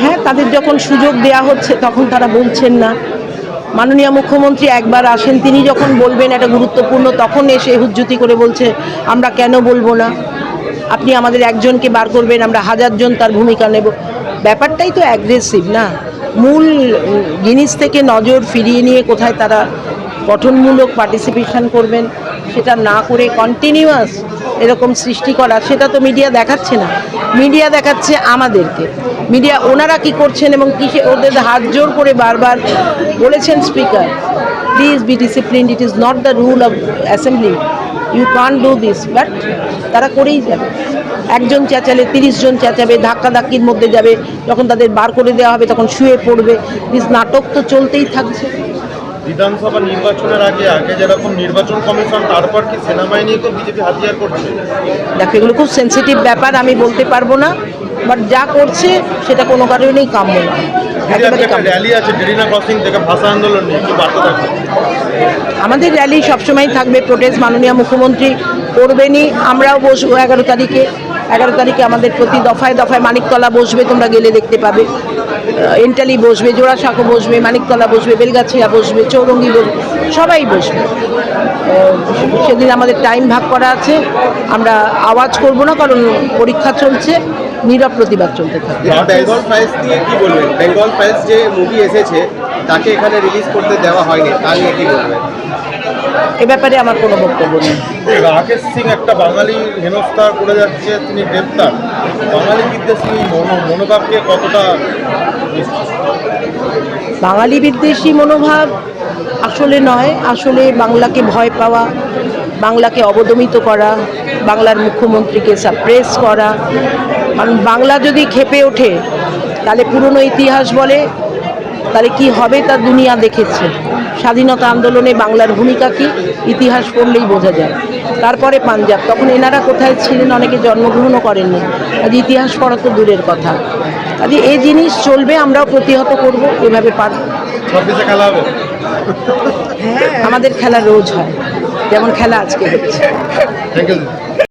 হ্যাঁ তাদের যখন সুযোগ দেয়া হচ্ছে, তখন তারা বলছেন না। মাননীয় মুখ্যমন্ত্রী একবার আসেন, তিনি যখন বলবেন এটা গুরুত্বপূর্ণ, তখন এসে হুজ্জুতি করে বলছে, আমরা কেন বলব না? আপনি আমাদের একজনকে বার করবেন, আমরা হাজারজন তার ভূমিকা নেব। ব্যাপারটাই তো অ্যাগ্রেসিভ না। মূল জিনিস থেকে নজর ফিরিয়ে নিয়ে কোথায় তারা গঠনমূলক পার্টিসিপেশন করবেন, সেটা না করে কন্টিনিউয়াস এরকম সৃষ্টি করা, সেটা তো মিডিয়া দেখাচ্ছে না। মিডিয়া দেখাচ্ছে আমাদেরকে। মিডিয়া ওনারা কি করছেন এবং কিসে ওদের হাত জোর করে বারবার বলেছেন speaker please be discipline it is not the rule of assembly you can do this but তারা করেই যাবে। একজন চেঁচালে, তিরিশ জন চেঁচাবে, ধাক্কাধাক্কির মধ্যে যাবে, যখন তাদের বার করে দেওয়া হবে তখন শুয়ে পড়বে। দিস নাটক তো চলতেই থাকছে। বিধানসভা নির্বাচনের আগে আগে যেরকম নির্বাচন কমিশন তারপর কি সেনাবাহিনীকে বিজেপি হাতিয়ার করছে? দেখো এগুলো খুব সেন্সিটিভ ব্যাপার আমি বলতে পারব না বাট যা করছে সেটা কোনো কারণেই কাম্য না। দিদি আজকে একেবারে একটা কাম্য না। র্যালি আছে ডেরিনা ক্রসিং থেকে ভাষা আন্দোলন নিয়ে কি বার্তা থাকবে আমাদের র্যালি সবসময় থাকবে প্রোটেস্ট মাননীয় মুখ্যমন্ত্রী করবেনই। আমরাও বসবো এগারো তারিখে। এগারো তারিখে আমাদের প্রতি দফায় দফায় মানিকতলা বসবে তোমরা গেলে দেখতে পাবে। এন্টালি বসবে জোড়াসাঁকো বসবে মানিকতলা বসবে বেলগাছিয়া বসবে চৌরঙ্গি বসবে সবাই বসবে। সেদিন আমাদের টাইম ভাগ করা আছে। আমরা আওয়াজ করব না কারণ পরীক্ষা চলছে। নীরব প্রতিবাদ চলতে থাকবে বেঙ্গল দিয়ে কি বলবেন? বেঙ্গল যে মুভি এসেছে তাকে এখানে রিলিজ করতে দেওয়া হয়নি তা নিয়ে কি বলবেন? এ ব্যাপারে আমার কোনো বক্তব্য নেই। রাকেশ সিং একটা বাঙালি হেনস্থা করে যাচ্ছে তিনি গ্রেপ্তার। বাঙালি বিদ্বেষী মনো মনোভাবকে কতটা বাঙালি বিদ্বেষী মনোভাব আসলে নয়, আসলে বাংলাকে ভয় পাওয়া, বাংলাকে অবদমিত করা, বাংলার মুখ্যমন্ত্রীকে সাপ্রেস করা। কারণ বাংলা যদি খেপে ওঠে, তাহলে পুরনো ইতিহাস বলে, তাহলে কি হবে তা দুনিয়া দেখেছে। স্বাধীনতা আন্দোলনে বাংলার ভূমিকা কি, ইতিহাস পড়লেই বোঝা যায়। তারপরে পাঞ্জাব, তখন এনারা কোথায় ছিলেন, অনেকে জন্মগ্রহণও করেননি। আজ ইতিহাস পড়া তো দূরের কথা। কাজে এই জিনিস চলবে আমরাও প্রতিহত করব এভাবে পারব খেলা হবে? আমাদের খেলা রোজ হয় যেমন খেলা আজকে হচ্ছে।